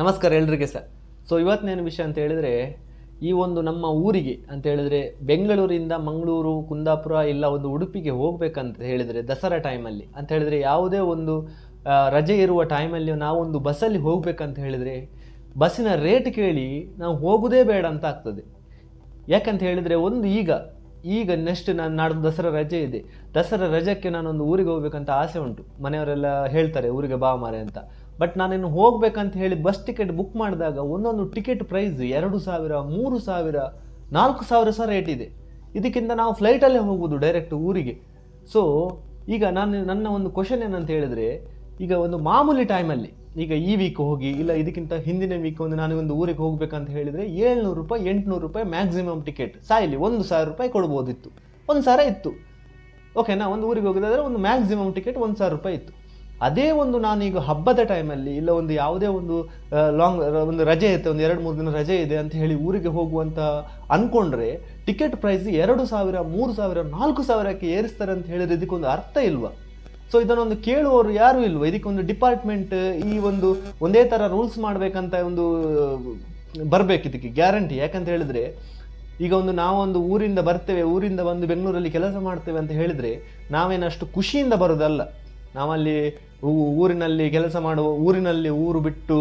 ನಮಸ್ಕಾರ ಎಲ್ರಿಗೆ sir. So ಇವತ್ತಿನೇನು ವಿಷಯ ಅಂತ ಹೇಳಿದರೆ, ಈ ಒಂದು ನಮ್ಮ ಊರಿಗೆ ಅಂತ ಹೇಳಿದರೆ, ಬೆಂಗಳೂರಿಂದ ಮಂಗಳೂರು, ಕುಂದಾಪುರ ಇಲ್ಲ ಒಂದು ಉಡುಪಿಗೆ ಹೋಗ್ಬೇಕಂತ ಹೇಳಿದರೆ ದಸರಾ ಟೈಮಲ್ಲಿ ಅಂತ ಹೇಳಿದರೆ ಯಾವುದೇ ಒಂದು ರಜೆ ಇರುವ ಟೈಮಲ್ಲಿ ನಾವೊಂದು ಬಸ್ಸಲ್ಲಿ ಹೋಗಬೇಕಂತ ಹೇಳಿದರೆ ಬಸ್ಸಿನ ರೇಟ್ ಕೇಳಿ ನಾವು ಹೋಗೋದೇ ಬೇಡ ಅಂತ ಆಗ್ತದೆ. ಯಾಕಂತ ಹೇಳಿದರೆ ಒಂದು ಈಗ ಈಗ ನೆಕ್ಸ್ಟ್ ನಾನು ನಾಡ್ದು ದಸರಾ ರಜೆ ಇದೆ. ದಸರಾ ರಜಕ್ಕೆ ನಾನೊಂದು ಊರಿಗೆ ಹೋಗ್ಬೇಕಂತ ಆಸೆ ಉಂಟು. ಮನೆಯವರೆಲ್ಲ ಹೇಳ್ತಾರೆ, ಊರಿಗೆ ಬಾ ಮಾರೆ ಅಂತ. ಬಟ್ ನಾನಿನ್ನು ಹೋಗ್ಬೇಕಂತ ಹೇಳಿ ಬಸ್ ಟಿಕೆಟ್ ಬುಕ್ ಮಾಡಿದಾಗ ಒಂದೊಂದು ಟಿಕೆಟ್ ಪ್ರೈಸ್ ಎರಡು ಸಾವಿರ, ಮೂರು ಸಾವಿರ, ನಾಲ್ಕು ಸಾವಿರ ಸಹ ರೇಟ್ ಇದೆ. ಇದಕ್ಕಿಂತ ನಾವು ಫ್ಲೈಟಲ್ಲೇ ಹೋಗುವುದು ಡೈರೆಕ್ಟ್ ಊರಿಗೆ. ಸೊ ಈಗ ನಾನು ನನ್ನ ಒಂದು ಕ್ವಶನ್ ಏನಂತ ಹೇಳಿದರೆ, ಈಗ ಒಂದು ಮಾಮೂಲಿ ಟೈಮಲ್ಲಿ ಈಗ ಈ ವೀಕ್ ಹೋಗಿ, ಇಲ್ಲ ಇದಕ್ಕಿಂತ ಹಿಂದಿನ ವೀಕ್ ಒಂದು ನಾನು ಒಂದು ಊರಿಗೆ ಹೋಗ್ಬೇಕಂತ ಹೇಳಿದರೆ ಏಳ್ನೂರು ರೂಪಾಯಿ, ಎಂಟುನೂರು ರೂಪಾಯಿ ಮ್ಯಾಕ್ಸಿಮಮ್ ಟಿಕೆಟ್ ಸಾಯಿಲಿ, ಒಂದು ಸಾವಿರ ರೂಪಾಯಿ ಕೊಡ್ಬೋದಿತ್ತು. ಒಂದು ಸಾವಿರ ಇತ್ತು. ಓಕೆನಾ ಒಂದು ಊರಿಗೆ ಹೋಗೋದಾದ್ರೆ ಒಂದು ಮ್ಯಾಕ್ಸಿಮಮ್ ಟಿಕೆಟ್ ಒಂದು ಸಾವಿರ ರೂಪಾಯಿ ಇತ್ತು. ಅದೇ ಒಂದು ನಾನೀಗ ಹಬ್ಬದ ಟೈಮಲ್ಲಿ ಇಲ್ಲ ಒಂದು ಯಾವುದೇ ಒಂದು ಲಾಂಗ್ ಒಂದು ರಜೆ ಇರುತ್ತೆ ಒಂದು ಎರಡು ಮೂರು ದಿನ ರಜೆ ಇದೆ ಅಂತ ಹೇಳಿ ಊರಿಗೆ ಹೋಗುವಂತ ಅಂದ್ಕೊಂಡ್ರೆ ಟಿಕೆಟ್ ಪ್ರೈಸ್ ಎರಡು ಸಾವಿರ, ಮೂರು ಸಾವಿರ, ನಾಲ್ಕು ಸಾವಿರಕ್ಕೆ ಏರಿಸ್ತಾರೆ ಅಂತ ಹೇಳಿದ್ರೆ ಇದಕ್ಕೊಂದು ಅರ್ಥ ಇಲ್ವಾ? ಸೊ ಇದನ್ನೊಂದು ಕೇಳುವವರು ಯಾರು ಇಲ್ವಾ? ಇದಕ್ಕೊಂದು ಡಿಪಾರ್ಟ್ಮೆಂಟ್ ಈ ಒಂದು, ಒಂದೇ ಥರ ರೂಲ್ಸ್ ಮಾಡಬೇಕಂತ ಒಂದು ಬರಬೇಕು ಇದಕ್ಕೆ ಗ್ಯಾರಂಟಿ ಯಾಕಂತ ಹೇಳಿದ್ರೆ, ಈಗ ಒಂದು ನಾವೊಂದು ಊರಿಂದ ಬರ್ತೇವೆ, ಊರಿಂದ ಬಂದು ಬೆಂಗಳೂರಲ್ಲಿ ಕೆಲಸ ಮಾಡ್ತೇವೆ ಅಂತ ಹೇಳಿದ್ರೆ ನಾವೇನಷ್ಟು ಖುಷಿಯಿಂದ ಬರೋದಲ್ಲ. ನಾವಲ್ಲಿ ಊರಿನಲ್ಲಿ ಕೆಲಸ ಮಾಡುವ ಊರಿನಲ್ಲಿ ಊರು ಬಿಟ್ಟು,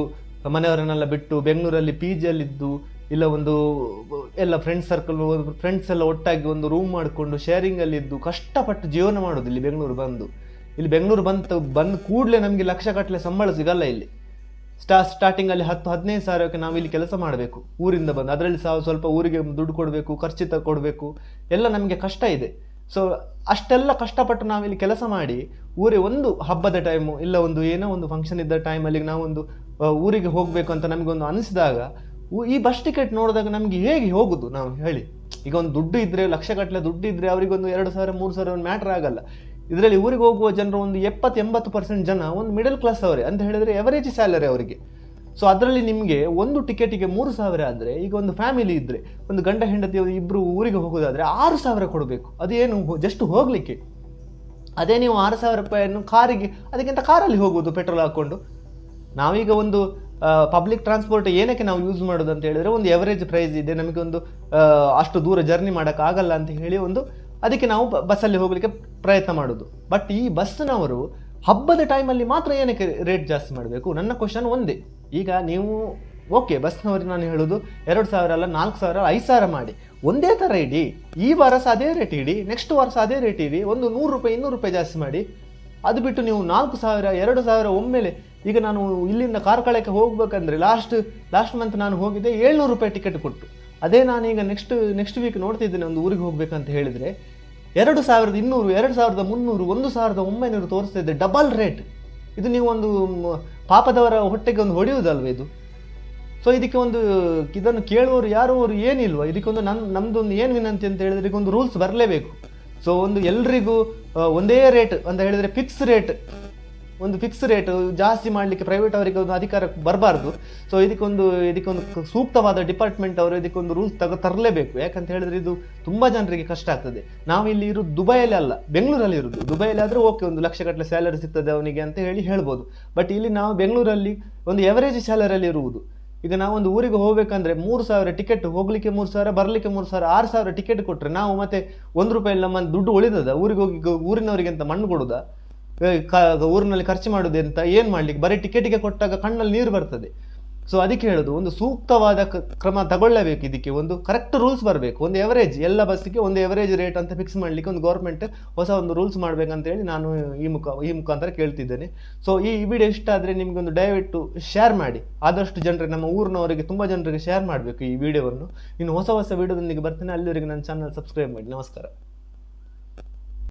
ಮನೆಯವರನ್ನೆಲ್ಲ ಬಿಟ್ಟು, ಬೆಂಗಳೂರಲ್ಲಿ ಪಿ ಜಿಯಲ್ಲಿದ್ದು, ಇಲ್ಲ ಒಂದು ಎಲ್ಲ ಫ್ರೆಂಡ್ಸ್ ಸರ್ಕಲ್ ಫ್ರೆಂಡ್ಸ್ ಎಲ್ಲ ಒಟ್ಟಾಗಿ ಒಂದು ರೂಮ್ ಮಾಡಿಕೊಂಡು ಶೇರಿಂಗಲ್ಲಿ ಇದ್ದು ಕಷ್ಟಪಟ್ಟು ಜೀವನ ಮಾಡೋದು ಇಲ್ಲಿ ಬೆಂಗಳೂರು ಬಂದು. ಇಲ್ಲಿ ಬೆಂಗಳೂರು ಬಂತು, ಬಂದು ಕೂಡಲೇ ನಮಗೆ ಲಕ್ಷ ಗಟ್ಟಲೆ ಸಂಬಳ ಸಿಗಲ್ಲ ಇಲ್ಲಿ. ಸ್ಟಾ ಸ್ಟಾರ್ಟಿಂಗಲ್ಲಿ ಹತ್ತು, ಹದಿನೈದು ಸಾವಿರಕ್ಕೆ ನಾವು ಇಲ್ಲಿ ಕೆಲಸ ಮಾಡಬೇಕು, ಊರಿಂದ ಬಂದು. ಅದರಲ್ಲಿ ಸಹ ಸ್ವಲ್ಪ ಊರಿಗೆ ದುಡ್ಡು ಕೊಡಬೇಕು, ಖರ್ಚಿತ ಕೊಡಬೇಕು, ಎಲ್ಲ ನಮಗೆ ಕಷ್ಟ ಇದೆ. ಸೊ ಅಷ್ಟೆಲ್ಲ ಕಷ್ಟಪಟ್ಟು ನಾವಿಲ್ಲಿ ಕೆಲಸ ಮಾಡಿ, ಊರೇ ಒಂದು ಹಬ್ಬದ ಟೈಮು ಇಲ್ಲ ಒಂದು ಏನೋ ಒಂದು ಫಂಕ್ಷನ್ ಇದ್ದ ಟೈಮಲ್ಲಿ ನಾವೊಂದು ಊರಿಗೆ ಹೋಗಬೇಕು ಅಂತ ನಮಗೊಂದು ಅನಿಸಿದಾಗ ಈ ಬಸ್ ಟಿಕೆಟ್ ನೋಡಿದಾಗ ನಮಗೆ ಹೇಗೆ ಹೋಗುದು ನಾವು ಹೇಳಿ. ಈಗ ಒಂದು ದುಡ್ಡು ಇದ್ರೆ ಲಕ್ಷಗಟ್ಟಲೆ ದುಡ್ಡು ಇದ್ದರೆ ಅವರಿಗೊಂದು ಎರಡು ಸಾವಿರ, ಮೂರು ಸಾವಿರ ಒಂದು ಮ್ಯಾಟ್ರ್ ಆಗಲ್ಲ. ಇದರಲ್ಲಿ ಊರಿಗೆ ಹೋಗುವ ಜನರು ಒಂದು ಎಪ್ಪತ್ತು, ಎಂಬತ್ತು ಪರ್ಸೆಂಟ್ ಜನ ಒಂದು ಮಿಡಲ್ ಕ್ಲಾಸ್ ಅವರೇ. ಅಂತ ಹೇಳಿದರೆ ಎವರೇಜ್ ಸ್ಯಾಲರಿ ಅವರಿಗೆ. ಸೊ ಅದರಲ್ಲಿ ನಿಮಗೆ ಒಂದು ಟಿಕೆಟಿಗೆ ಮೂರು ಸಾವಿರ ಆದರೆ ಈಗ ಒಂದು ಫ್ಯಾಮಿಲಿ ಇದ್ದರೆ ಒಂದು ಗಂಡ ಹೆಂಡತಿ ಇಬ್ಬರು ಊರಿಗೆ ಹೋಗೋದಾದರೆ ಆರು ಸಾವಿರ ಕೊಡಬೇಕು. ಅದೇನು ಜಸ್ಟ್ ಹೋಗಲಿಕ್ಕೆ. ಅದೇ ನೀವು ಆರು ಸಾವಿರ ರೂಪಾಯಿಯನ್ನು ಕಾರಿಗೆ, ಅದಕ್ಕಿಂತ ಕಾರಲ್ಲಿ ಹೋಗೋದು ಪೆಟ್ರೋಲ್ ಹಾಕ್ಕೊಂಡು. ನಾವೀಗ ಒಂದು ಪಬ್ಲಿಕ್ ಟ್ರಾನ್ಸ್ಪೋರ್ಟ್ ಏನಕ್ಕೆ ನಾವು ಯೂಸ್ ಮಾಡೋದು ಅಂತ ಹೇಳಿದ್ರೆ, ಒಂದು ಎವರೇಜ್ ಪ್ರೈಸ್ ಇದೆ, ನಮಗೆ ಒಂದು ಅಷ್ಟು ದೂರ ಜರ್ನಿ ಮಾಡೋಕ್ಕಾಗಲ್ಲ ಅಂತ ಹೇಳಿ ಒಂದು, ಅದಕ್ಕೆ ನಾವು ಬಸ್ಸಲ್ಲಿ ಹೋಗಲಿಕ್ಕೆ ಪ್ರಯತ್ನ ಮಾಡೋದು. ಬಟ್ ಈ ಬಸ್ನವರು ಹಬ್ಬದ ಟೈಮಲ್ಲಿ ಮಾತ್ರ ಏನಕ್ಕೆ ರೇಟ್ ಜಾಸ್ತಿ ಮಾಡಬೇಕು? ನನ್ನ ಕ್ವಶನ್ ಒಂದೇ. ಈಗ ನೀವು ಓಕೆ ಬಸ್ನವ್ರಿಗೆ ನಾನು ಹೇಳೋದು ಎರಡು ಸಾವಿರ ಅಲ್ಲ, ನಾಲ್ಕು ಸಾವಿರ, ಐದು ಸಾವಿರ ಮಾಡಿ. ಒಂದೇ ಥರ ಇಡಿ. ಈ ವಾರ ಸಹ ಅದೇ ರೇಟ್ ಇಡಿ ನೆಕ್ಸ್ಟ್ ವಾರ ಸಹ ಅದೇ ರೇಟ್ ಇಡಿ, ಒಂದು ನೂರು ರೂಪಾಯಿ, ಇನ್ನೂರು ರೂಪಾಯಿ ಜಾಸ್ತಿ ಮಾಡಿ. ಅದು ಬಿಟ್ಟು ನೀವು ನಾಲ್ಕು ಸಾವಿರ, ಎರಡು ಸಾವಿರ ಒಮ್ಮೆಲೆ, ಈಗ ನಾನು ಇಲ್ಲಿಂದ ಕಾರ್ಕಳಕ್ಕೆ ಹೋಗ್ಬೇಕಂದ್ರೆ ಲಾಸ್ಟ್ ಲಾಸ್ಟ್ ಮಂತ್ ನಾನು ಹೋಗಿದ್ದೆ ಏಳ್ನೂರು ರೂಪಾಯಿ ಟಿಕೆಟ್ ಕೊಟ್ಟು. ಅದೇ ನಾನೀಗ ನೆಕ್ಸ್ಟ್ ನೆಕ್ಸ್ಟ್ ವೀಕ್ ನೋಡ್ತಿದ್ದೇನೆ ಒಂದು ಊರಿಗೆ ಹೋಗ್ಬೇಕಂತ ಹೇಳಿದರೆ, ಎರಡು ಸಾವಿರದ ಇನ್ನೂರು, ಎರಡು ಸಾವಿರದ ಮುನ್ನೂರು, ಒಂದು ಸಾವಿರದ ಒಂಬೈನೂರು ತೋರಿಸ್ತಾ ಇದೆ ಡಬಲ್ ರೇಟ್ ಇದು ನೀವು ಒಂದು ಪಾಪದವರ ಹೊಟ್ಟೆಗೆ ಒಂದು ಹೊಡೆಯುವುದಲ್ವ ಇದು? ಸೊ ಇದಕ್ಕೆ ಒಂದು, ಇದನ್ನು ಕೇಳುವವರು ಯಾರು, ಅವರು ಏನಿಲ್ವ? ಇದಕ್ಕೊಂದು ನನ್ನ ನಮ್ದೊಂದು ಏನು ವಿನಂತಿ ಅಂತ ಹೇಳಿದ್ರೆ ಇದಕ್ಕೊಂದು ರೂಲ್ಸ್ ಬರಲೇಬೇಕು. ಸೊ ಒಂದು ಎಲ್ರಿಗೂ ಒಂದೇ ರೇಟ್ ಅಂತ ಹೇಳಿದರೆ ಫಿಕ್ಸ್ ರೇಟ್ ಒಂದು ಫಿಕ್ಸ್ ರೇಟ್ ಜಾಸ್ತಿ ಮಾಡಲಿಕ್ಕೆ ಪ್ರೈವೇಟ್ ಅವರಿಗೆ ಒಂದು ಅಧಿಕಾರ ಬರಬಾರ್ದು. ಸೊ ಇದಕ್ಕೊಂದು ಇದಕ್ಕೊಂದು ಸೂಕ್ತವಾದ ಡಿಪಾರ್ಟ್ಮೆಂಟ್ ಅವರು ಇದಕ್ಕೊಂದು ರೂಲ್ಸ್ ತಗ, ತರಲೇಬೇಕು. ಯಾಕಂತ ಹೇಳಿದ್ರೆ ಇದು ತುಂಬ ಜನರಿಗೆ ಕಷ್ಟ ಆಗ್ತದೆ. ನಾವು ಇಲ್ಲಿ ಇರೋದು ದುಬೈಯಲ್ಲಿ ಅಲ್ಲ, ಬೆಂಗಳೂರಲ್ಲಿ ಇರೋದು. ದುಬೈಯಲ್ಲಿ ಆದರೆ ಓಕೆ ಒಂದು ಲಕ್ಷ ಗಟ್ಟಲೆ ಸ್ಯಾಲರಿ ಸಿಗ್ತದೆ ಅವನಿಗೆ ಅಂತ ಹೇಳಿ ಹೇಳ್ಬೋದು. ಬಟ್ ಇಲ್ಲಿ ನಾವು ಬೆಂಗಳೂರಲ್ಲಿ ಒಂದು ಎವರೇಜ್ ಸ್ಯಾಲರಿಯಲ್ಲಿ ಇರುವುದು. ಈಗ ನಾವೊಂದು ಊರಿಗೆ ಹೋಗಬೇಕಂದ್ರೆ ಮೂರು ಸಾವಿರ ಟಿಕೆಟ್ ಹೋಗಲಿಕ್ಕೆ ಮೂರು ಸಾವಿರ, ಬರಲಿಕ್ಕೆ ಮೂರು ಸಾವಿರ, ಆರು ಸಾವಿರ ಟಿಕೆಟ್ ಕೊಟ್ಟರೆ ನಾವು ಮತ್ತೆ ಒಂದು ರೂಪಾಯಿ ನಮ್ಮ ದುಡ್ಡು ಉಳಿದದ? ಊರಿಗೆ ಹೋಗಿ, ಊರಿನವರಿಗೆ ಅಂತ ಮಣ್ಣು ಕೊಡುದಾ? ಊರಿನಲ್ಲಿ ಖರ್ಚು ಮಾಡೋದು ಅಂತ ಏನು ಮಾಡಲಿಕ್ಕೆ? ಬರೀ ಟಿಕೆಟಿಗೆ ಕೊಟ್ಟಾಗ ಕಣ್ಣಲ್ಲಿ ನೀರು ಬರ್ತದೆ. ಸೊ ಅದಕ್ಕೆ ಹೇಳೋದು, ಒಂದು ಸೂಕ್ತವಾದ ಕ್ರಮ ತಗೊಳ್ಳಬೇಕು. ಇದಕ್ಕೆ ಒಂದು ಕರೆಕ್ಟ್ ರೂಲ್ಸ್ ಬರಬೇಕು. ಒಂದು ಎವರೇಜ್ ಎಲ್ಲ ಬಸ್ಸಿಗೆ ಒಂದು ಎವರೇಜ್ ರೇಟ್ ಅಂತ ಫಿಕ್ಸ್ ಮಾಡಲಿಕ್ಕೆ ಒಂದು ಗೌರ್ಮೆಂಟ್ ಹೊಸ ಒಂದು ರೂಲ್ಸ್ ಮಾಡಬೇಕಂತೇಳಿ ನಾನು ಈ ಮುಖ, ಈ ಮುಖಾಂತರ ಕೇಳ್ತಿದ್ದೇನೆ. ಸೊ ಈ ವಿಡಿಯೋ ಇಷ್ಟ ಆದರೆ ಒಂದು ದಯವಿಟ್ಟು ಶೇರ್ ಮಾಡಿ. ಆದಷ್ಟು ಜನರಿಗೆ ನಮ್ಮ ಊರಿನವರಿಗೆ ತುಂಬ ಜನರಿಗೆ ಶೇರ್ ಮಾಡಬೇಕು ಈ ವಿಡಿಯೋವನ್ನು ಇನ್ನು ಹೊಸ ಹೊಸ ವಿಡಿಯೋದೊಂದಿಗೆ ಬರ್ತೇನೆ. ಅಲ್ಲಿವರೆಗೆ ನನ್ನ ಚಾನಲ್ ಸಬ್ಸ್ಕ್ರೈಬ್ ಮಾಡಿ. ನಮಸ್ಕಾರ.